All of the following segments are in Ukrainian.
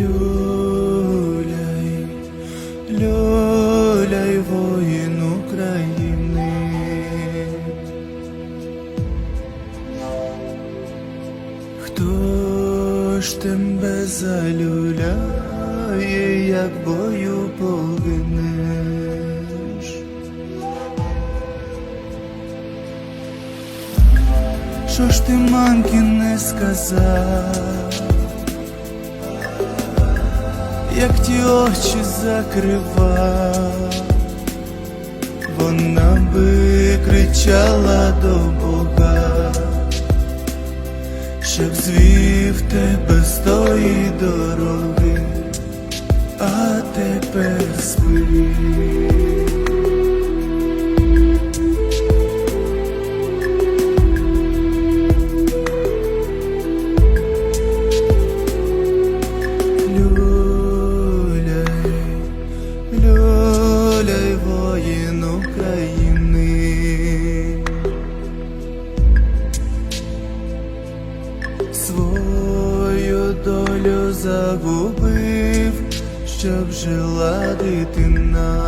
Люляй, люляй, воїн України. Хто ж тебе залюляє, як бою погинеш? Що ж ти мамки не сказав? Як ті очі закривав, вона би кричала до Бога, щоб звів тебе з тої дороги, а тепер спи. Свою долю загубив, щоб жила дитина.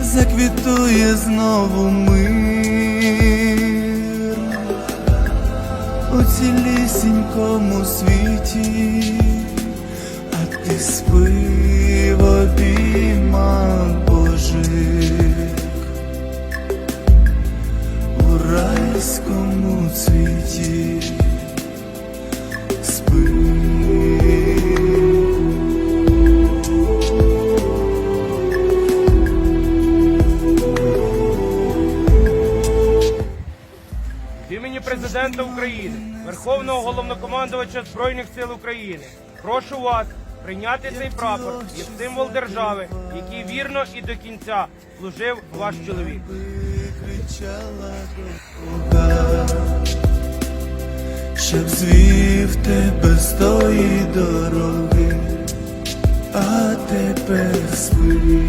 Заквітує знову мир у цілісінькому світі, а ти спи райському цвіті. Спи. Від імені президента України, Верховного головнокомандувача Збройних сил України, прошу вас прийняти цей прапор як символ держави, який вірно і до кінця служив ваш чоловік. Щоб звів тебе з тої дороги, а тепер спи.